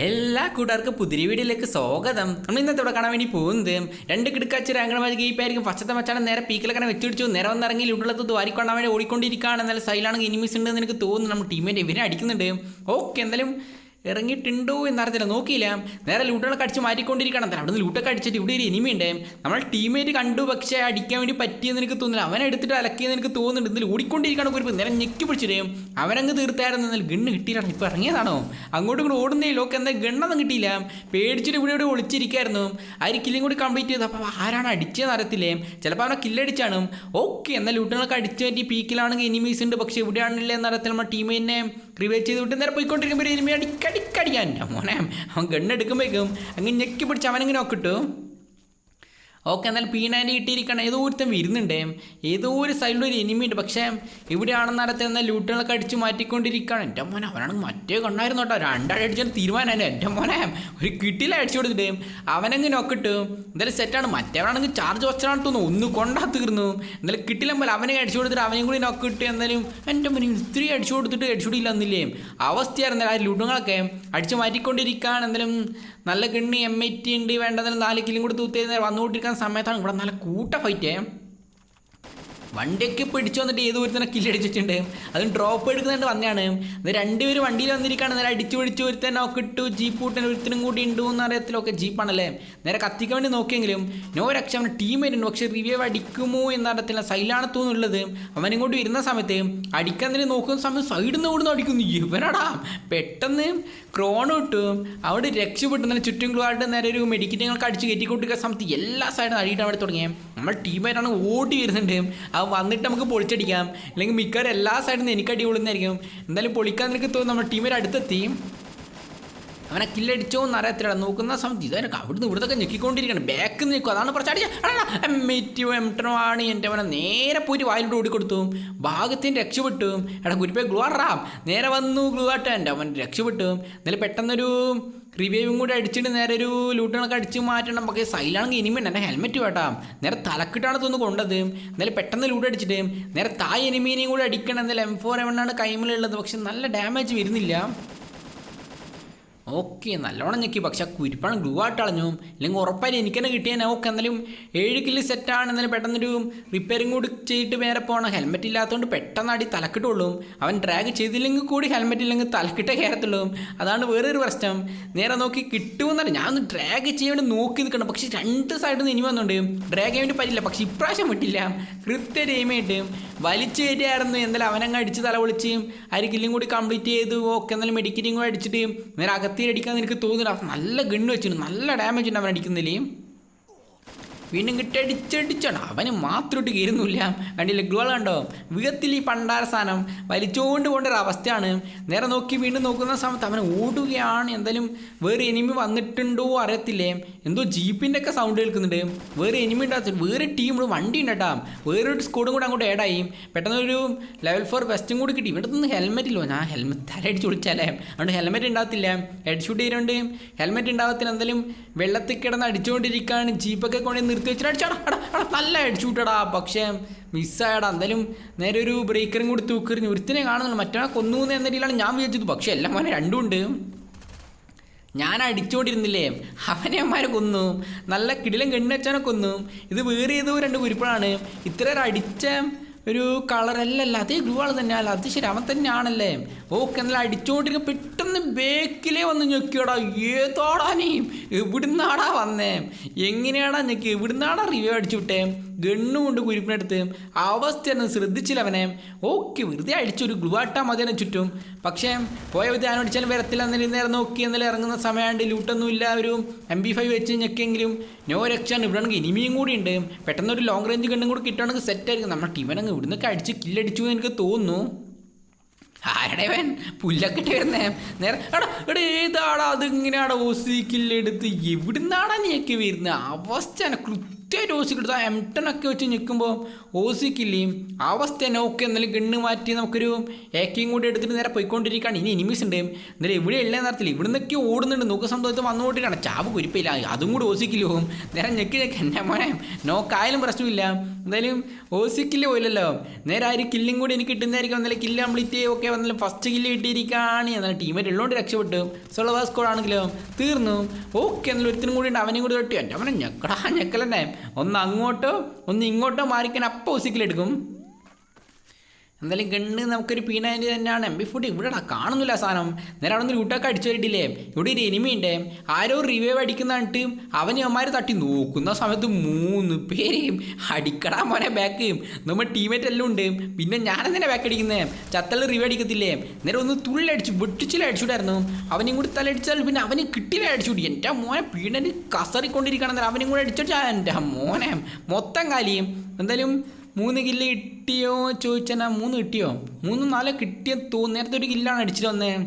എല്ലാ കൂട്ടുകാർക്കും പുതിരി വീഡിയോയിലേക്ക് സ്വാഗതം. നമ്മൾ ഇന്നത്തെ ഇവിടെ കാണാൻ വേണ്ടി പോകുന്നത് രണ്ട് കിടക്കാച്ച് റാങ്കണമാജ് ഗീപ്പായിരിക്കും ഫസ്റ്റത്തെ മച്ചാണ് നേരെ പീക്കിലൊക്കെ വെച്ചിടിച്ചു നേരെ വന്നിറങ്ങി ഉള്ളത് ദ്വാരിക്കൊണ്ടാൻ വേണ്ടി ഓടിക്കൊണ്ടിരിക്കുകയാണ്. എന്നാലും സൈലാണെങ്കിൽ ഉണ്ട് എന്ന് എനിക്ക് തോന്നുന്നു. നമ്മൾ ടീമിന്റെ ഇവരെ അടിക്കുന്നുണ്ട്. ഓക്കെ എന്തായാലും ഇറങ്ങിയിട്ടുണ്ടോ എന്നറിയത്തില്ല നോക്കിയില്ല. നേരെ ലൂട്ടുകളൊക്കെ അടിച്ച് മാറ്റിക്കൊണ്ടിരിക്കണം തന്നെ അവിടുന്ന് ലൂട്ടൊക്കെ അടിച്ചിട്ട് ഇവിടെ ഒരു എനിമി നമ്മൾ ടീമേറ്റ് കണ്ടു. പക്ഷേ അടിക്കാൻ വേണ്ടി പറ്റിയെന്ന് എനിക്ക് തോന്നുന്നില്ല. അവനെ എടുത്തിട്ട് അലക്കിയെന്ന് എനിക്ക് തോന്നുന്നുണ്ട്. ഇതിൽ ഓടിക്കൊണ്ടിരിക്കണം കുറിപ്പ് നേരെ ഞെക്കി പിടിച്ചിട്ട് അവനങ്ങ് തീർത്തായിരുന്നു. എന്നാൽ ഗണ്ണ് കിട്ടിയില്ല. ഇപ്പോൾ ഇറങ്ങിയതാണോ? അങ്ങോട്ടും ഇങ്ങോട്ട് ഓടുന്നേ ലോക്ക് എന്താ ഗണ്ണൊന്നും കിട്ടിയില്ല. പേടിച്ചിട്ട് ഇവിടെ ഇവിടെ ഒളിച്ചിരിക്കായിരുന്നു. ആ ഒരു കില്ലും കൂടി കംപ്ലീറ്റ് ചെയ്തു. അപ്പോൾ ആരാണ് അടിച്ചതെന്ന് അറിയത്തില്ലേ? ചിലപ്പോൾ അവനെ കില്ലടിച്ചാണ് ഓക്കെ എന്നാൽ ലൂട്ടുകളൊക്കെ അടിച്ചു പറ്റി. പീക്കിലാണെങ്കിൽ എനിമീസ് ഉണ്ട്. പക്ഷേ ഇവിടെയാണില്ലേ എന്നറിയത്തില്ല. നമ്മുടെ ടീമിനെ റിവൈവ് ചെയ്ത് വിട്ട് നേരെ പോയിക്കൊണ്ടിരിക്കുമ്പോൾ ഒരു എനിമി അടിക്കടിക്കടിക്കാൻ. മോനെ അവൻ ഗണ്ണെടുക്കുമ്പോഴേക്കും അങ്ങ് ഞെക്കി പിടിച്ച് അവനങ്ങനെ നോക്കിട്ടു. ഓക്കെ എന്നാൽ പി പീണാന്റെ കിട്ടിയിരിക്കണം ഏതോ ഒരുത്തം വരുന്നുണ്ടേ. ഏതോ ഒരു സൈഡിൽ ഒരു എനിമി ഉണ്ട്. പക്ഷേ ഇവിടെയാണെന്ന് നടത്തി എന്നാൽ ലൂട്ടുകളൊക്കെ അടിച്ച് മാറ്റിക്കൊണ്ടിരിക്കുകയാണ്. എന്റെ മോനെ അവനാണ് മറ്റേ കണ്ണായിരുന്നു കേട്ടോ. രണ്ടാഴ്ച അടിച്ചാൽ തീരുമാനമല്ലേ എന്റെ മോനെ ഒരു കിട്ടിയില്ല അടിച്ചു കൊടുത്തിട്ട്. അവനങ്ങ് നോക്കിട്ട് എന്തായാലും സെറ്റാണ് മറ്റേവനാണെങ്കിൽ ചാർജ് വച്ചാണ് തോന്നുന്നു ഒന്ന് കൊണ്ടാ തീർന്നു. എന്തായാലും കിട്ടില്ല പോലെ അവനെ അടിച്ചു കൊടുത്തിട്ട് അവനെയും കൂടി നോക്കിട്ട് എന്തായാലും എന്റെ മോനെ ഇത്തിരി അടിച്ചു കൊടുത്തിട്ട് അടിച്ചുകൂടിയില്ല എന്നില്ലേ അവസ്ഥയായിരുന്നു ആ ലൂട്ടുകളൊക്കെ അടിച്ച് മാറ്റിക്കൊണ്ടിരിക്കുകയാണ്. എന്തായാലും നല്ല കിണ്ണി എം ഐ ടി ഉണ്ട് വേണ്ടതിൽ നാല് കിലും കൂടി തൂത്തി വന്നുകൊണ്ടിരിക്കുന്ന സമയത്താണ് ഇവിടെ നല്ല കൂട്ട ഫൈറ്റ് വണ്ടിയൊക്കെ പിടിച്ചു വന്നിട്ട് ഏത് ഒരുത്തനെ കില്ലടിച്ചിട്ടുണ്ട് അതും ഡ്രോപ്പ് എടുക്കുന്നുണ്ട് വന്നെയാണ്. ഇത് രണ്ടുപേരും വണ്ടിയിൽ വന്നിരിക്കുകയാണ് നേരെ അടിച്ചു പിടിച്ച് ഒരുത്തന്നെ ഒക്കെ ഇട്ടു. ജീപ്പ് കൂട്ടൻ ഒരുത്തനും കൂടി ഉണ്ടോ എന്ന് അറിയത്തിലൊക്കെ ജീപ്പാണല്ലേ നേരെ കത്തിക്കാൻ വേണ്ടി നോക്കിയെങ്കിലും നോ രക്ഷ. അവൻ ടീമേറ്റ് ഉണ്ട്. പക്ഷേ റിവ്യൂ അടിക്കുമോ എന്നറിയത്തില്ല സൈലാണ് തോന്നുള്ളത് അവൻ ഇങ്ങോട്ട് വരുന്ന സമയത്ത് അടിക്കാൻ തന്നെ നോക്കുന്ന സമയത്ത് സൈഡിൽ നിന്ന് ഓടുന്നു അടിക്കുന്നു. ഇവനാടാ. പെട്ടെന്ന് ക്രോൺ ഇട്ടു. അവിടെ രക്ഷപ്പെട്ടു. നല്ല ചുറ്റും ഗ്ലൂവായിട്ട് നേരെ ഒരു മെഡിക്കറ്റുകൾക്ക് അടിച്ച് കയറ്റിക്കൊണ്ടിരിക്കുന്ന സമയത്ത് എല്ലാ സൈഡും അടിയിട്ട് അവിടെ തുടങ്ങിയത് നമ്മൾ ടീമായിട്ടാണ് ഓടി വരുന്നുണ്ട്. അവൻ വന്നിട്ട് നമുക്ക് പൊളിച്ചടിക്കാം. അല്ലെങ്കിൽ മിക്കവാറും എല്ലാ സൈഡിൽ നിന്ന് എനിക്ക് അടി എന്തായാലും പൊളിക്കാൻ നിനക്ക് തോന്നുന്നു നമ്മുടെ ടീമിൽ അടുത്തെത്തി. അവനെ കില്ലടിച്ചോ എന്ന് അറിയത്തില്ല നോക്കുന്ന സമയത്ത് ഇതൊക്കെ അവിടുന്ന് ഇവിടുത്തെ ഞെക്കിക്കൊണ്ടിരിക്കണം ബാക്കിൽ നിൽക്കും. അതാണ് പ്രച്ചടിച്ച എംട്ടണമാണ് എന്റെ അവനെ നേരെ പോയിട്ട് വായിലോട്ട് ഓടിക്കൊടുത്തു. ഭാഗത്തിന് രക്ഷപ്പെട്ടു. എടാ കുരിപ്പേ ഗ്ലൂ ആറാം നേരെ വന്നു ഗ്ലൂ ആട്ടാ. എന്റെ അവൻ രക്ഷപ്പെട്ടു. എന്നാലും പെട്ടെന്നൊരു റിവൈവും കൂടി അടിച്ചിട്ട് നേരെ ഒരു ലൂട്ടുകളൊക്കെ അടിച്ച് മാറ്റണം. പക്ഷേ സൈലാണെങ്കിൽ ഇനിമയുണ്ട് എന്റെ ഹെൽമെറ്റ് വേട്ടാ. നേരെ തലക്കിട്ടാണ് തോന്നുന്നു കൊണ്ടത്. എന്നാലും പെട്ടെന്ന് ലൂട്ട് അടിച്ചിട്ട് നേരെ തായ് എനിമീനെയും കൂടി അടിക്കണം. എന്നാലും എം ഫോർ ആണ് കൈമിലുള്ളത് പക്ഷെ നല്ല ഡാമേജ് വരുന്നില്ല. ഓക്കെ നല്ലോണം ഞെക്കി. പക്ഷെ ആ കുരിപ്പാണ് ഗ്ലൂ ആയിട്ട് അളഞ്ഞു. അല്ലെങ്കിൽ ഉറപ്പായി എനിക്ക് തന്നെ കിട്ടിയാൽ ഓക്കെ എന്നാലും ഏഴ് കില്ല് സെറ്റാണ് എന്നാലും പെട്ടെന്നൊരു റിപ്പയറിങ് കൂടി ചെയ്തിട്ട് വേറെ പോകണം ഹെൽമെറ്റ് ഇല്ലാത്തതുകൊണ്ട് പെട്ടെന്ന് അടി തലക്കിട്ടുള്ളൂ അവൻ ഡ്രാഗ് ചെയ്തില്ലെങ്കിൽ കൂടി ഹെൽമെറ്റ് ഇല്ലെങ്കിൽ തലക്കിട്ടേ കയറത്തുള്ളൂ അതാണ് വേറൊരു പ്രശ്നം. നേരെ നോക്കി കിട്ടുമെന്നറിയാം ഞാൻ ഡ്രാഗ് ചെയ്യാൻ വേണ്ടി നോക്കി നിൽക്കണം. പക്ഷെ രണ്ട് സൈഡിൽ നിന്ന് ഇനി വന്നുണ്ട് ഡ്രാഗ് ചെയ്യാൻ വേണ്ടി പറ്റില്ല. പക്ഷെ ഇപ്രാവശ്യം വിട്ടില്ല. കൃത്യ രീമായിട്ട് വലിച്ചു കയറ്റിയായിരുന്നു എന്തായാലും അവനങ്ങ് അടിച്ച് തല പൊളിച്ച് അരി കില്ലും കൂടി കംപ്ലീറ്റ് ചെയ്തു. ഓക്കെ എന്നാലും മെഡിക്കലിങ്ങും അടിച്ചിട്ട് നേരെ അടിക്കാൻ എനിക്ക് തോന്നുന്നില്ല നല്ല ഗണ്ണ് വെച്ചിട്ടുണ്ട്. നല്ല ഡാമേജ് ഉണ്ട് അവൻ അടിക്കുന്നില്ലേ വീണ്ടും കിട്ടി അടിച്ചടിച്ചാണ് അവന് മാത്രമായിട്ട് കയറുന്നില്ല കണ്ടില്ല ഗ്ലുവൾ കണ്ടോ? വീഗത്തിൽ ഈ പണ്ടാര സാധനം വലിച്ചുകൊണ്ട് പോകേണ്ട ഒരു അവസ്ഥയാണ്. നേരെ നോക്കി വീണ്ടും നോക്കുന്ന സമയത്ത് അവൻ ഓടുകയാണ്. എന്തായാലും വേറെ എനിമി വന്നിട്ടുണ്ടോ അറിയത്തില്ലേ? എന്തോ ജീപ്പിന്റെ ഒക്കെ സൗണ്ട് കേൾക്കുന്നുണ്ട്. വേറെ എനിമി ഉണ്ടാകത്തില്ല. വേറെ ടീം വണ്ടി ഉണ്ട് വേറെ വേറൊരു സ്കൂളും കൂടെ അങ്ങോട്ട് ആഡായി പെട്ടെന്ന് ഒരു ലെവൽ ഫോർ വെസ്റ്റും കൂടി കിട്ടി. ഇവിടെ നിന്ന് ഹെൽമെറ്റ് ഇല്ലോ. ഞാൻ ഹെൽമെറ്റ് തലയടിച്ച് വിളിച്ചാലേ അതുകൊണ്ട് ഹെൽമെറ്റ് ഉണ്ടാകത്തില്ല. ഹെഡ് ഷൂട്ട് ചെയ്യുന്നുണ്ട്. ഹെൽമെറ്റ് ഉണ്ടാകത്തില്ല. എന്തായാലും വെള്ളത്തിൽ കിടന്ന് അടിച്ചുകൊണ്ടിരിക്കുകയാണ്. ജീപ്പൊക്കെ കൊണ്ട് വെച്ചിട്ട് അടിച്ചാടാ എടാ എടാ നല്ല അടിച്ചുവിട്ടടാ പക്ഷേ മിസ്സായടാ. എന്തായാലും നേരെ ഒരു ബ്രേക്കറും കൂടി തൂക്കെറിഞ്ഞ് ഒരുത്തിനെ കാണുന്നുള്ളൂ. മറ്റേ കൊന്നു എന്ന രീതിയിലാണ് ഞാൻ വിചാരിച്ചത്. പക്ഷേ എല്ലാം അവനെ രണ്ടും ഉണ്ട് ഞാൻ അടിച്ചുകൊണ്ടിരുന്നില്ലേ അവനെ അമ്മമാരെ കൊന്നു. നല്ല കിടിലം കെണ്ണച്ചാനെ കൊന്നു. ഇത് വേറെ ഏതോ രണ്ട് കുരിപ്പളാണ് ഇത്രയേറെ അടിച്ച ഒരു കളറല്ലല്ല അതേ ഗ്ലൂ ആൾ തന്നെ. അത് ശരി അവൻ തന്നെയാണല്ലേ. ഓക്കെ എന്നാൽ അടിച്ചുകൊണ്ടിരിക്കും പെട്ടെന്ന് ബേക്കിലേ വന്ന് ഞെക്കിയടാ ഏതോടാ നീ? എവിടുന്നാടാ വന്നേ? എങ്ങനെയാടാ ഞെക്കി എവിടുന്നാടാ റിവ്യൂ അടിച്ചു വിട്ടേ? ഗണ്ണു കൊണ്ട് അവസ്ഥ ശ്രദ്ധിച്ചില്ല അവനെ. ഓക്കെ വെറുതെ അടിച്ചൊരു ഗ്ലൂ ആട്ടാ എന്നെ ചുറ്റും. പക്ഷേ പോയ വിദ്യ അടിച്ചാലും വരത്തില്ല. എന്നതിൽ നേരം നോക്കി എന്നാലും ഇറങ്ങുന്ന സമയമാണ്ട് ലൂട്ടൊന്നും ഇല്ല. ഒരു എം ബി ഫൈവ് വെച്ച് ഞെക്കെങ്കിലും നോ രക്ഷാണ് ഇവിടെ ആണെങ്കിൽ ഇനിമിയും കൂടി ഉണ്ട്. പെട്ടെന്ന് ഒരു ലോങ് റേഞ്ച് ഗണ്ണും കൂടി കിട്ടുകയാണെങ്കിൽ സെറ്റായിരിക്കും നമ്മുടെ ടീമനങ്ങ് ഇവിടുന്നൊക്കെ കടിച്ച് കില്ലടിച്ചു എന്ന് എനിക്ക് തോന്നുന്നു. ആരുടെ അവൻ? പുല്ലൊക്കെ ഇട്ട് വരുന്നേ. നേരെ എടാ എടാ ഏതാടാ അതിങ്ങനെയാടാ ഓസിക്കില്ലെടുത്ത് എവിടുന്നാടാ നീയൊക്കെ വരുന്നത് അവസ്ഥയാണ് കൃത്യം കൃത്യമായിട്ട് ഓസിക്ക് എടുത്താൽ എം ടെൻ ഒക്കെ വെച്ച് നിൽക്കുമ്പോൾ ഓസിക്കില്ലേ അവസ്ഥ തന്നെ ഓക്കെ എന്നാലും ഗണ്ണ് മാറ്റി നമുക്കൊരു ഏക്കയും കൂടി എടുത്തിട്ട് നേരെ പോയിക്കൊണ്ടിരിക്കുകയാണ് ഇനി എനിമീസ് ഉണ്ട്. എന്നാലും ഇവിടെ ഉള്ള നടത്തില്ല ഇവിടെ നിന്നൊക്കെ ഓടുന്നുണ്ട്. നോക്കുക സമയത്ത് വന്നുകൊണ്ടിരിക്കുകയാണ് ചാവ് കുരിപ്പില്ല. അതും കൂടി ഓസിക്കില്ല പോകും. നേരെ ഞെക്കി ഞെക്കി. എന്റെ മോനെ നോക്കായാലും പ്രശ്നമില്ല. എന്തായാലും ഓസിക്കില്ല പോയില്ലല്ലോ. നേരെ ആ ഒരു കില്ലും കൂടി എനിക്ക് കിട്ടുന്നതായിരിക്കും. എന്നാലും കില്ല് കംപ്ലീറ്റ് ഒക്കെ വന്നാലും ഫസ്റ്റ് കില്ല് കിട്ടിയിരിക്കുകയാണ് എന്നാലും ടീമേറ്റ് ഉള്ളതുകൊണ്ട് രക്ഷപ്പെട്ടു. സോളോ സ്കോഡ് തീർന്നു. ഓക്കെ എന്നാലും ഒരുത്തിനും കൂടി ഉണ്ട്. അവനും കൂടി തൊട്ടി. എന്റെ അവനെ ഞെക്കടാ ഞെക്കലന്നെ. ഒന്ന് അങ്ങോട്ടോ ഒന്ന് ഇങ്ങോട്ടോ മാറിക്കാൻ അപ്പോൾ ഓസിക്കിലെടുക്കും എന്തായാലും ഗണ്ണ് നമുക്കൊരു പീനാന്റി തന്നെയാണ്. എം ബി ഫോർട്ടി ഇവിടെ കാണുന്നില്ല സാധനം. നേരെ അവിടെ നിന്ന് ലൂട്ടൊക്കെ അടിച്ചു വരിട്ടില്ലേ? ഇവിടെ ഒരു എനിമി ഉണ്ട്. ആരോ റിവൈവ് അടിക്കുന്നിട്ട് അവൻ അവന്മാർ തട്ടി നോക്കുന്ന സമയത്ത് മൂന്ന് പേരെയും അടിക്കടാ മോനെ ബാക്ക് നമ്മൾ ടീമേറ്റ് എല്ലാം ഉണ്ട്. പിന്നെ ഞാനെന്തിനാ ബാക്ക് അടിക്കുന്നത് ചത്തൽ റിവൈവ് അടിക്കത്തില്ലേ? നേരെ ഒന്ന് തുള്ളി അടിച്ചു വെട്ടിച്ചില്ല അടിച്ചുവിടായിരുന്നു. അവനും കൂടി തലടിച്ചാൽ പിന്നെ അവന് കിട്ടിയില്ല അടിച്ചുകൂടി എന്റെ മോനെ പീഡന് കസറിക്കൊണ്ടിരിക്കണം അവനും കൂടെ അടിച്ചാൽ എന്റെ മോനെ മൊത്തം കാലിയും. എന്തായാലും മൂന്ന് കില്ല് കിട്ടിയോ ചോദിച്ചാൽ മൂന്ന് കിട്ടിയോ? മൂന്നും നാലോ കിട്ടിയോ തോന്നുന്നു. നേരത്തെ ഒരു കില്ലാണ് അടിച്ചിട്ട് വന്നേ.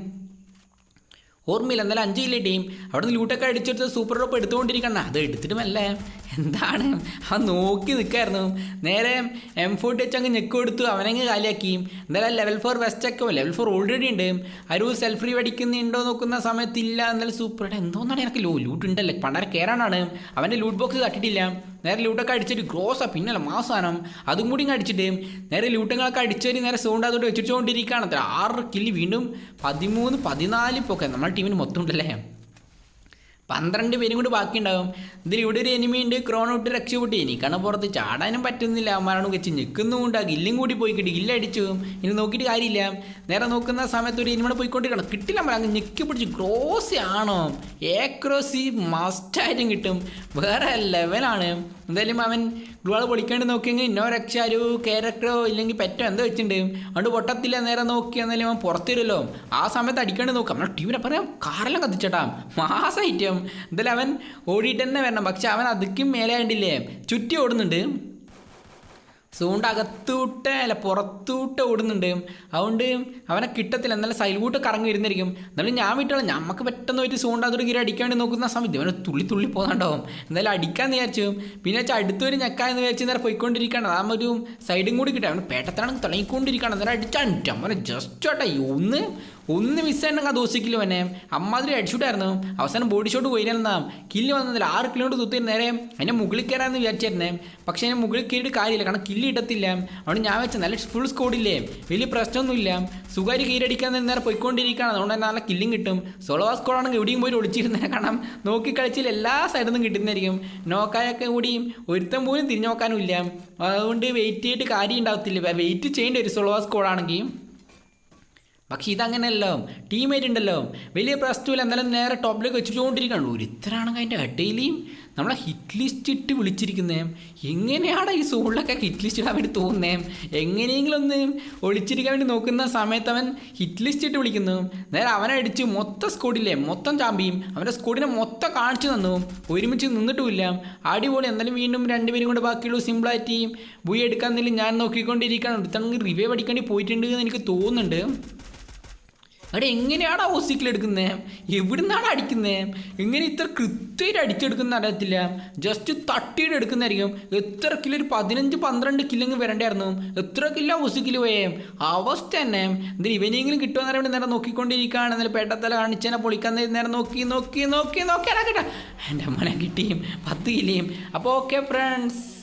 ഓർമ്മയില്ല. എന്നാലും അഞ്ച് കില്ല് ടീം അവിടെ നിന്ന് ലൂട്ടൊക്കെ അടിച്ചെടുത്ത് സൂപ്പർ ഡ്രോപ്പ് എടുത്തുകൊണ്ടിരിക്കണം. അത് എടുത്തിട്ട് മെല്ലെ. എന്താണ്? അവൻ നോക്കി നിൽക്കായിരുന്നു നേരെ എം ഫോർട്ടി എച്ച് അങ്ങ് ഞെക്ക് കൊടുത്തു. അവനങ്ങ് കാലിയാക്കി. എന്തായാലും ലെവൽ ഫോർ വെസ്റ്റ് ഒക്കെ ലെവൽ ഫോർ ഓൾറെഡി ഉണ്ട്. ആരും സെൽഫ് റീവ് അടിക്കുന്നുണ്ടോ നോക്കുന്ന സമയത്തില്ല. എന്നാലും സൂപ്പർ എന്തോന്നാണ് എനിക്ക് ലോ ലൂട്ട് ഉണ്ടല്ലേ? പണ്ടര കയറാനാണ് അവന്റെ ലൂട്ട് ബോക്സ് തട്ടിട്ടില്ല. നേരെ ലൂട്ടൊക്കെ അടിച്ചിട്ട് ഗ്രോസാ പിന്നല്ല മാസാനം അതും കൂടി അടിച്ചിട്ട് നേരെ ലൂട്ടങ്ങളൊക്കെ അടിച്ചൊരു നേരെ സൗണ്ട് അതോട്ട് വെച്ചിട്ടുകൊണ്ടിരിക്കുകയാണ് ആറ് കില്ല് വീണ്ടും പതിമൂന്ന് പതിനാല് പൊക്കെ. നമ്മുടെ ടീമിന് മൊത്തം ഉണ്ടല്ലേ? പന്ത്രണ്ട് പേരും കൂടി ബാക്കിയുണ്ടാകും ഇതിൽ ഇവിടെ ഒരു എനിമി ഉണ്ട്. ക്രോണോട്ട് രക്ഷപ്പെട്ടി. എനിക്കാണ് പുറത്ത് ചാടാനും പറ്റുന്നില്ല. അവന്മാരാണ് വെച്ച് നിൽക്കുന്നുമുണ്ട് ആ ഗില്ലും കൂടി പോയി കിട്ടി ഗില്ലടിച്ചു ഇനി നോക്കിയിട്ട് കാര്യമില്ല. നേരെ നോക്കുന്ന സമയത്ത് ഒരു എനിമിടെ പോയിക്കൊണ്ടിരിക്കണം കിട്ടില്ല നമ്മൾ അങ്ങ് ഞെക്കി പിടിച്ച് ക്രോസ് ആണോ? ഏക്രോസി മസ്റ്റായിട്ടും കിട്ടും. വേറെ ലെവലാണ് എന്തായാലും അവൻ ഗ്ലുവാൾ പൊളിക്കാണ്ട് നോക്കിയെങ്കിൽ ഇന്നോ രക്ഷ ഒരു ക്യാരക്ടറോ ഇല്ലെങ്കിൽ പെറ്റോ എന്താ വെച്ചിട്ടുണ്ട്. അതുകൊണ്ട് പൊട്ടത്തില്ല. നേരെ നോക്കി എന്നാലും അവൻ പുറത്തു വരുമല്ലോ ആ സമയത്ത് അടിക്കാണ്ട് നോക്കാം. നമ്മുടെ ടീമിനെ പറയാം. കാറെല്ലാം കത്തിച്ചേട്ടാ. മാസം ഐറ്റം എന്തായാലും അവൻ ഓടിയിട്ട് തന്നെ വരണം. പക്ഷെ അവൻ അതിക്കും മേലെ കണ്ടില്ലേ ചുറ്റി ഓടുന്നുണ്ട്. സൂണ്ട് അകത്തൂട്ട് അല്ല പുറത്തൂട്ട് ഓടുന്നുണ്ട്. അതുകൊണ്ട് അവനെ കിട്ടത്തില്ല. എന്നാലും സൈലൂട്ട് കറങ്ങി വരുന്നിരിക്കും എന്നാലും ഞാൻ വിട്ടോളാം നമുക്ക് പെട്ടെന്ന് ഒരു സൂണ്ട് അതൊരു കീറി വേണ്ടി നോക്കുന്ന സമയത്ത് അവന് തുള്ളി തുള്ളി പോകുന്നുണ്ടാവും എന്തായാലും അടിക്കാന്ന് വിചാരിച്ചു. പിന്നെ വെച്ചാൽ അടുത്തൊരു ഞെക്കാന്ന് വിചാരിച്ച് നേരെ പോയിക്കൊണ്ടിരിക്കുകയാണ്. ആ ഒരു സൈഡും കൂടി കിട്ടും. അവന് പേട്ടത്തിനാണെങ്കിൽ തുടങ്ങിക്കൊണ്ടിരിക്കുകയാണ്. നേരെ അടിച്ചാണ്ട് അവനെ ജസ്റ്റ് ആട്ടെ. ഒന്ന് ഒന്ന് മിസ്സായിട്ടുണ്ടെങ്കിൽ ആ ദോശക്കില്ല അവനെ അമ്മാതിരി അടിച്ചുവിട്ടായിരുന്നു അവസാനം ബോഡി ഷോട്ട് പോയിരുന്നാ കില്ല് വന്നതില്ല ആറ് കിലോമീറ്റർ തുത്തി നേരെ എന്നെ മുകളിൽ കയറാമെന്ന് വിചാരിച്ചായിരുന്നേ പക്ഷേ എന്നെ മുകളിൽ കയറിയിട്ട് കാര്യമില്ല. കാരണം കില്ല് ഇട്ടത്തില്ല അതുകൊണ്ട് ഞാൻ വെച്ച നല്ല ഫുൾ സ്കോഡില്ലേ വലിയ പ്രശ്നമൊന്നുമില്ല. സുഖാരി കീരടിക്കാൻ നേരെ പോയിക്കൊണ്ടിരിക്കുകയാണ്. അതുകൊണ്ട് തന്നെ നല്ല കില്ലും കിട്ടും. സോളോ സ്കോഡാണെങ്കിൽ എവിടെയും പോയി ഒളിച്ചിരുന്നേ. കാരണം നോക്കി കളിച്ചിൽ എല്ലാ സൈഡിൽ നിന്നും കിട്ടുന്നതായിരിക്കും. നോക്കായൊക്കെ കൂടിയും ഒരുത്തം പോലും തിരിഞ്ഞു നോക്കാനും ഇല്ല. അതുകൊണ്ട് വെയിറ്റ് ചെയ്തിട്ട് കാര്യം ഉണ്ടാകത്തില്ല വെയിറ്റ് ചെയ്യേണ്ട ഒരു സോളോ സ്കോഡാണെങ്കിൽ പക്ഷെ ഇതങ്ങനെയല്ലോ. ടീമേറ്റ് ഉണ്ടല്ലോ. വലിയ പ്ലസ് ടുവിൽ എന്തായാലും നേരെ ടോപ്പിലേക്ക് വെച്ചിട്ടുകൊണ്ടിരിക്കുകയാണ് ഒരുത്തരാണെങ്കിൽ അതിന്റെ ഇടയിലും നമ്മളെ ഹിറ്റ് ലിസ്റ്റ് ഇട്ട് വിളിച്ചിരിക്കുന്നേ. എങ്ങനെയാണ് ഈ സോളിലൊക്കെ ഹിറ്റ് ലിസ്റ്റ് ഇടാൻ വേണ്ടി തോന്നുന്നേ? എങ്ങനെയെങ്കിലും ഒന്ന് ഒളിച്ചിരിക്കാൻ വേണ്ടി നോക്കുന്ന സമയത്ത് അവൻ ഹിറ്റ് ലിസ്റ്റ് ഇട്ട് വിളിക്കുന്നു. നേരെ അവനെ അടിച്ച് മൊത്തം സ്കോഡില്ലേ മൊത്തം ചാമ്പിയും അവന്റെ സ്കോഡിനെ മൊത്തം കാണിച്ചു തന്നു. ഒരുമിച്ച് നിന്നിട്ടുമില്ല. അടിപൊളി. എന്തായാലും വീണ്ടും രണ്ടുപേരും കൂടെ ബാക്കിയുള്ളൂ സിമ്പിളായിട്ട് ബുയി എടുക്കാൻ ഞാൻ നോക്കിക്കൊണ്ടിരിക്കുകയാണ്. ഒരുത്തണെങ്കിൽ റിവൈവ് അടിക്കേണ്ടി പോയിട്ടുണ്ട് എന്ന് എനിക്ക് തോന്നുന്നുണ്ട്. അവിടെ എങ്ങനെയാണ് ആ ഓസിക്കിൽ എടുക്കുന്നത് എവിടുന്നാണ് അടിക്കുന്നത് എങ്ങനെ ഇത്ര കൃത്യമായിട്ട് അടിച്ചെടുക്കുന്ന അറിയത്തില്ല. ജസ്റ്റ് തട്ടിയിട്ട് എടുക്കുന്നതായിരിക്കും. എത്ര കിലോ ഒരു പതിനഞ്ച് പന്ത്രണ്ട് കില്ലെങ്കിലും വരണ്ടായിരുന്നു. എത്ര കിലോ ഓസിക്കിൽ പോയേ? അവസ്ഥ തന്നെ. എന്തിനും ഇവനെങ്കിലും കിട്ടുമെന്ന് അറിയാൻ നേരം നോക്കിക്കൊണ്ടിരിക്കുകയാണ്. എന്നാലും പേട്ടത്തല കാണിച്ചേനെ പൊളിക്കാൻ നേരം നോക്കി നോക്കി നോക്കി നോക്കി കേട്ടാ എന്റെ മോനെ കിട്ടിയും പത്ത് കിലിയും അപ്പോൾ ഓക്കെ ഫ്രണ്ട്സ്